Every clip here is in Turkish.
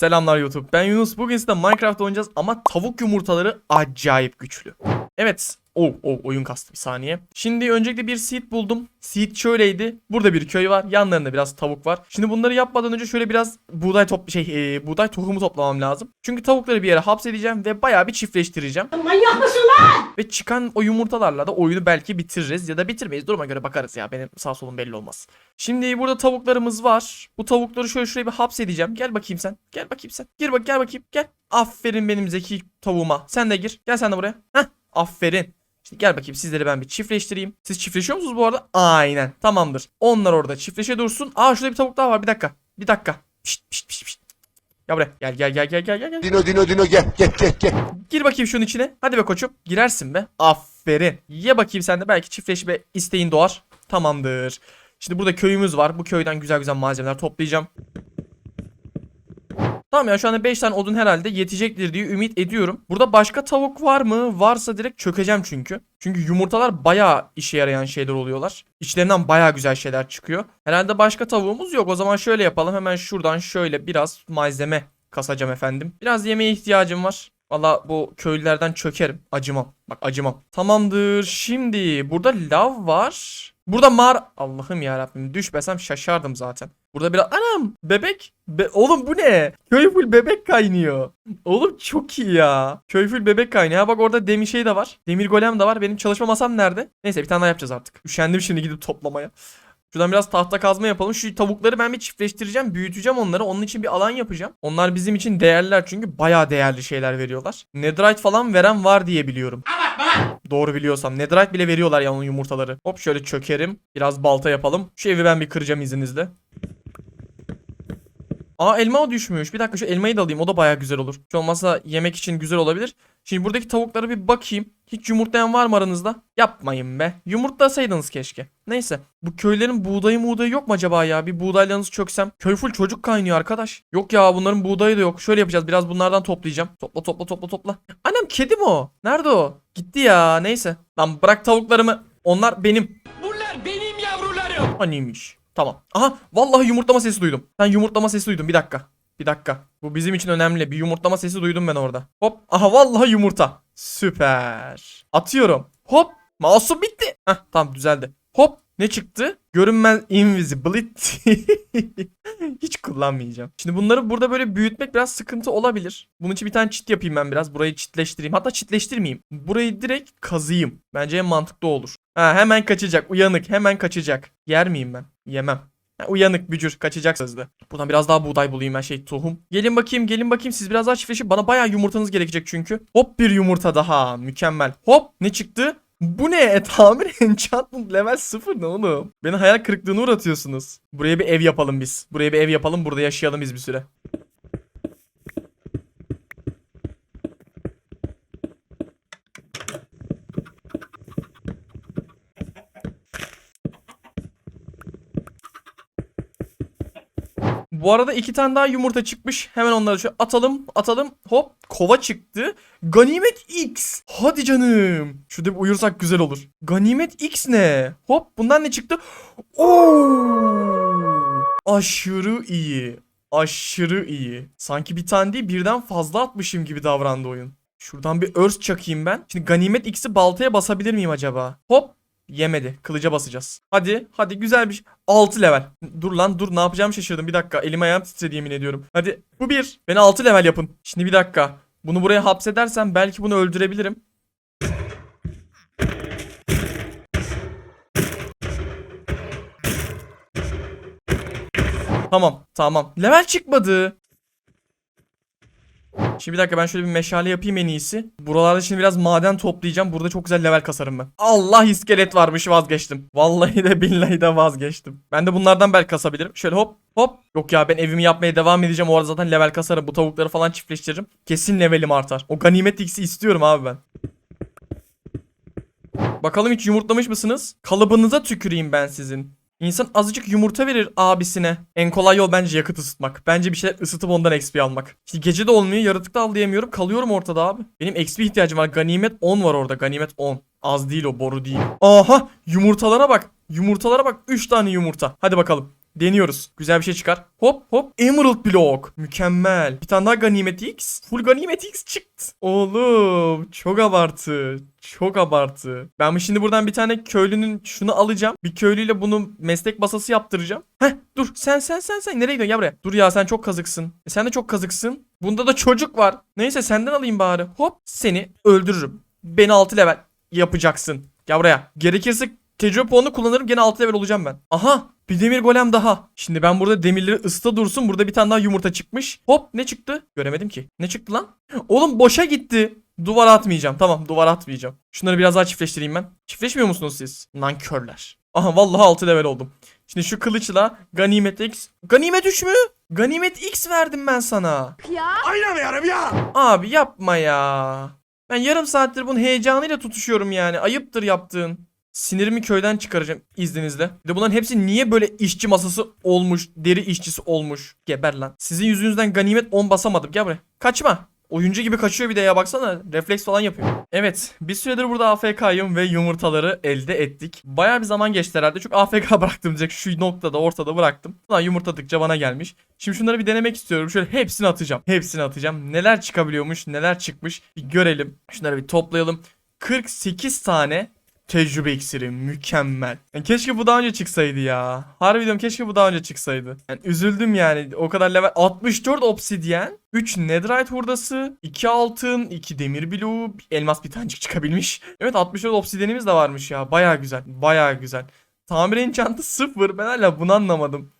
Selamlar YouTube. Ben Yunus. Bugün size Minecraft oynayacağız ama tavuk yumurtaları acayip güçlü. Evet. Oh, oh oyun kastı bir saniye. Şimdi öncelikle bir seed buldum. Seed şöyleydi. Burada bir köy var. Yanlarında biraz tavuk var. Şimdi bunları yapmadan önce şöyle biraz buğday top şey e, buğday tohumu toplamam lazım. Çünkü tavukları bir yere hapsedeceğim ve bayağı bir çiftleştireceğim. Manyak mısın lan? Ve çıkan o yumurtalarla da oyunu belki bitiririz ya da bitirmeyiz. Duruma göre bakarız ya. Benim sağ solum belli olmaz. Şimdi burada tavuklarımız var. Bu tavukları şöyle şuraya bir hapsedeceğim. Gel bakayım sen. Gel bakayım sen. Gir bak gel bakayım. Gel. Aferin benim zeki tavuğuma. Sen de gir. Gel sen de buraya. Heh. Aferin. Şimdi gel bakayım sizleri ben bir çiftleştireyim. Siz çiftleşiyor musunuz bu arada? Aynen. Tamamdır. Onlar orada çiftleşe dursun. Aa şurada bir tavuk daha var. Bir dakika. Bir dakika. Pişt pişt pişt pişt. Gel buraya. Gel gel gel gel gel gel. gel. Dino Dino Dino gel gel gel gel. Gir bakayım şunun içine. Hadi be koçum. Girersin be. Aferin. Ye bakayım sen de belki çiftleşme isteğin doğar. Tamamdır. Şimdi burada köyümüz var. Bu köyden güzel güzel malzemeler toplayacağım. Tamam ya şu anda 5 tane odun herhalde yetecektir diye ümit ediyorum. Burada başka tavuk var mı? Varsa direkt çökeceğim çünkü. Çünkü yumurtalar bayağı işe yarayan şeyler oluyorlar. İçlerinden bayağı güzel şeyler çıkıyor. Herhalde başka tavuğumuz yok. O zaman şöyle yapalım. Hemen şuradan şöyle biraz malzeme kasacağım efendim. Biraz yemeğe ihtiyacım var. Valla bu köylülerden çökerim. Acımam. Bak acımam. Tamamdır. Şimdi burada lav var. Burada mar... Allah'ım ya Rabbim düşmesem şaşardım zaten. Burada biraz... Anam! Bebek! Be... Oğlum bu ne? Köy bebek kaynıyor. Oğlum çok iyi ya. Köy bebek kaynıyor. Bak orada demir şey de var. Demir golem de var. Benim çalışma masam nerede? Neyse bir tane daha yapacağız artık. Üşendim şimdi gidip toplamaya. Şuradan biraz tahta kazma yapalım. Şu tavukları ben bir çiftleştireceğim. Büyüteceğim onları. Onun için bir alan yapacağım. Onlar bizim için değerliler çünkü bayağı değerli şeyler veriyorlar. Netherite falan veren var diye biliyorum. Doğru biliyorsam. Netherite bile veriyorlar ya onun yumurtaları. Hop şöyle çökerim. Biraz balta yapalım. Şu evi ben bir kıracağım izninizle. Aa elma düşmüş. Bir dakika şu elmayı da alayım. O da baya güzel olur. Hiç olmazsa yemek için güzel olabilir. Şimdi buradaki tavuklara bir bakayım. Hiç yumurtlayan var mı aranızda? Yapmayın be. Yumurtlasaydınız keşke. Neyse. Bu köylerin buğdayı muğdayı yok mu acaba ya? Bir buğdaylarınızı çöksem. Köy full çocuk kaynıyor arkadaş. Yok ya bunların buğdayı da yok. Şöyle yapacağız. Biraz bunlardan toplayacağım. Topla topla topla topla. Annem kedi mi o? Nerede o? Gitti ya. Neyse. Lan bırak tavuklarımı. Onlar benim. Bunlar benim yavrularım. Aniymiş. Tamam. Aha vallahi yumurtlama sesi duydum. Ben yumurtlama sesi duydum. Bir dakika. Bir dakika. Bu bizim için önemli. Bir yumurtlama sesi duydum ben orada. Hop. Aha vallahi yumurta. Süper. Atıyorum. Hop. Masum bitti. Heh tamam düzeldi. Hop. Ne çıktı? Görünmez invisibility. Hiç kullanmayacağım. Şimdi bunları burada böyle büyütmek biraz sıkıntı olabilir. Bunun için bir tane çit yapayım ben biraz. Burayı çitleştireyim. Hatta çitleştirmeyeyim. Burayı direkt kazıyım. Bence en mantıklı olur. Ha hemen kaçacak. Uyanık. Hemen kaçacak. Yer miyim ben? Yemem. Uyanık bücür kaçacak sözde. Buradan biraz daha buğday bulayım ben şey tohum. Gelin bakayım gelin bakayım siz biraz daha çiftleşin. Bana bayağı yumurtanız gerekecek çünkü. Hop bir yumurta daha mükemmel. Hop ne çıktı? Bu ne? E, tamir enchantment level 0 ne oğlum? Beni hayal kırıklığına uğratıyorsunuz. Buraya bir ev yapalım biz. Buraya bir ev yapalım burada yaşayalım biz bir süre. Bu arada iki tane daha yumurta çıkmış. Hemen onları şöyle atalım, atalım. Hop, kova çıktı. Ganimet X. Hadi canım. Şurada bir uyursak güzel olur. Ganimet X ne? Hop, bundan ne çıktı? Oo! Aşırı iyi. Aşırı iyi. Sanki bir tane değil birden fazla atmışım gibi davrandı oyun. Şuradan bir örs çakayım ben. Şimdi ganimet X'i baltaya basabilir miyim acaba? Hop. Yemedi. Kılıca basacağız. Hadi. Hadi güzel bir şey. 6 level. Dur lan dur ne yapacağımı şaşırdım. Bir dakika. Elim ayağım titredi yemin ediyorum. Hadi. Bu bir. Beni 6 level yapın. Şimdi bir dakika. Bunu buraya hapsedersem belki bunu öldürebilirim. Tamam. Tamam. Level çıkmadı. Şimdi bir dakika ben şöyle bir meşale yapayım en iyisi. Buralarda şimdi biraz maden toplayacağım. Burada çok güzel level kasarım ben. Allah iskelet varmış vazgeçtim. Vallahi de billahi de vazgeçtim. Ben de bunlardan belki kasabilirim. Şöyle hop hop. Yok ya ben evimi yapmaya devam edeceğim. O arada zaten level kasarım. Bu tavukları falan çiftleştiririm. Kesin levelim artar. O ganimet x'i istiyorum abi ben. Bakalım hiç yumurtlamış mısınız? Kalıbınıza tüküreyim ben sizin. İnsan azıcık yumurta verir abisine. En kolay yol bence yakıt ısıtmak. Bence bir şeyler ısıtıp ondan XP almak. İşte gece de olmuyor, yaratık da avlayamıyorum. Kalıyorum ortada abi. Benim XP ihtiyacım var. Ganimet 10 var orada. Ganimet 10. Az değil o, boru değil. Aha! Yumurtalara bak. Yumurtalara bak. 3 tane yumurta. Hadi bakalım. Deniyoruz. Güzel bir şey çıkar. Hop hop. Emerald Block. Mükemmel. Bir tane daha Ganimet X. Full Ganimet X çıktı. Oğlum çok abartı. Çok abartı. Ben şimdi buradan bir tane köylünün şunu alacağım. Bir köylüyle bunu meslek masası yaptıracağım. Heh dur sen sen sen sen nereye gidiyorsun ya buraya? Dur ya sen çok kazıksın. E, sen de çok kazıksın. Bunda da çocuk var. Neyse senden alayım bari. Hop seni öldürürüm. Beni 6 level yapacaksın. Gel buraya. Gerekirse tecrübe puanını kullanırım gene 6 level olacağım ben. Aha bir demir golem daha. Şimdi ben burada demirleri ısta dursun. Burada bir tane daha yumurta çıkmış. Hop ne çıktı? Göremedim ki. Ne çıktı lan? Oğlum boşa gitti. Duvar atmayacağım. Tamam duvar atmayacağım. Şunları biraz daha çiftleştireyim ben. Çiftleşmiyor musunuz siz? Nankörler. Aha vallahi 6 level oldum. Şimdi şu kılıçla Ganimet X. Ganimet 3 mü? Ganimet X verdim ben sana. Abi yapma ya. Ben yarım saattir bunun heyecanıyla tutuşuyorum yani. Ayıptır yaptığın. Sinirimi köyden çıkaracağım izninizle. Bir de bunların hepsi niye böyle işçi masası olmuş, deri işçisi olmuş? Geber lan. Sizin yüzünüzden ganimet 10 basamadım. Gel buraya. Kaçma. Oyuncu gibi kaçıyor bir de ya baksana. Refleks falan yapıyor. Evet. Bir süredir burada AFK'yım ve yumurtaları elde ettik. Baya bir zaman geçti herhalde. Çünkü AFK bıraktım direkt şu noktada ortada bıraktım. Ulan yumurtadıkça bana gelmiş. Şimdi şunları bir denemek istiyorum. Şöyle hepsini atacağım. Hepsini atacağım. Neler çıkabiliyormuş, neler çıkmış bir görelim. Şunları bir toplayalım. 48 tane tecrübe iksiri mükemmel. Yani keşke bu daha önce çıksaydı ya. Harbi diyorum keşke bu daha önce çıksaydı. Yani üzüldüm yani. O kadar level 64 obsidyen, 3 netherite hurdası, 2 altın, 2 demir bloğu, elmas bir tanecik çıkabilmiş. Evet 64 obsidyenimiz de varmış ya. Baya güzel. Baya güzel. Tamir enchantı 0. Ben hala bunu anlamadım.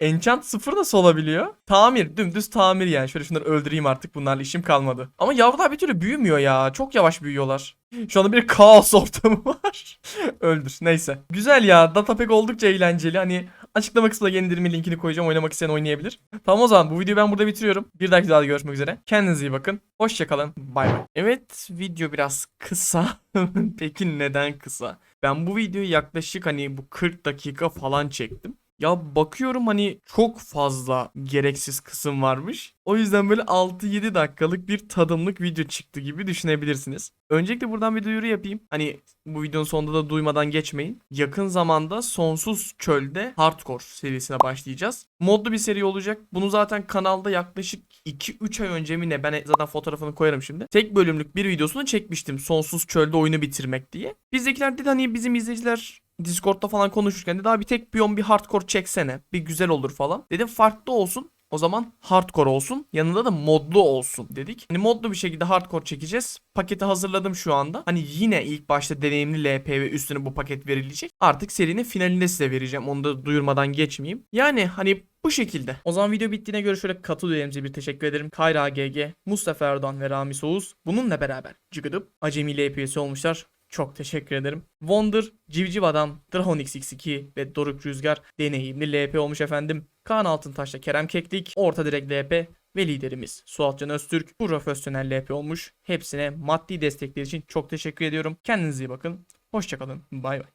Enchant 0 nasıl olabiliyor? Tamir. Dümdüz tamir yani. Şöyle şunları öldüreyim artık. Bunlarla işim kalmadı. Ama yavrular bir türlü büyümüyor ya. Çok yavaş büyüyorlar. Şu anda bir kaos ortamı var. Öldür. Neyse. Güzel ya. Datapack oldukça eğlenceli. Hani açıklama kısmına yeni linkini koyacağım. Oynamak isteyen oynayabilir. Tamam o zaman bu videoyu ben burada bitiriyorum. Bir dahaki videoda görüşmek üzere. Kendinize iyi bakın. Hoşçakalın. Bay bay. Evet video biraz kısa. Peki neden kısa? Ben bu videoyu yaklaşık hani bu 40 dakika falan çektim. Ya bakıyorum hani çok fazla gereksiz kısım varmış. O yüzden böyle 6-7 dakikalık bir tadımlık video çıktı gibi düşünebilirsiniz. Öncelikle buradan bir duyuru yapayım. Hani bu videonun sonunda da duymadan geçmeyin. Yakın zamanda Sonsuz Çöl'de Hardcore serisine başlayacağız. Modlu bir seri olacak. Bunu zaten kanalda yaklaşık 2-3 ay önce mi ne ben zaten fotoğrafını koyarım şimdi. Tek bölümlük bir videosunu çekmiştim. Sonsuz Çöl'de oyunu bitirmek diye. Bizdekiler dedi hani bizim izleyiciler Discord'da falan konuşurken de daha bir tek piyon bir hardcore çeksene. Bir güzel olur falan. Dedim farklı olsun. O zaman hardcore olsun. Yanında da modlu olsun dedik. Hani modlu bir şekilde hardcore çekeceğiz. Paketi hazırladım şu anda. Hani yine ilk başta deneyimli LP ve üstüne bu paket verilecek. Artık serinin finalinde size vereceğim. Onu da duyurmadan geçmeyeyim. Yani hani bu şekilde. O zaman video bittiğine göre şöyle katıl üyelerimize bir teşekkür ederim. Kayra GG, Mustafa Erdoğan ve Rami Oğuz. Bununla beraber Cıgıdıp Acemi LP üyesi olmuşlar. Çok teşekkür ederim. Wonder, Civciv Adam, Drahon XX2 ve Doruk Rüzgar deneyimli LP olmuş efendim. Kaan Altıntaş'la Kerem Keklik, Orta Direk LP ve liderimiz Suat Can Öztürk profesyonel LP olmuş. Hepsine maddi destekleri için çok teşekkür ediyorum. Kendinize iyi bakın. Hoşçakalın. Bay bay.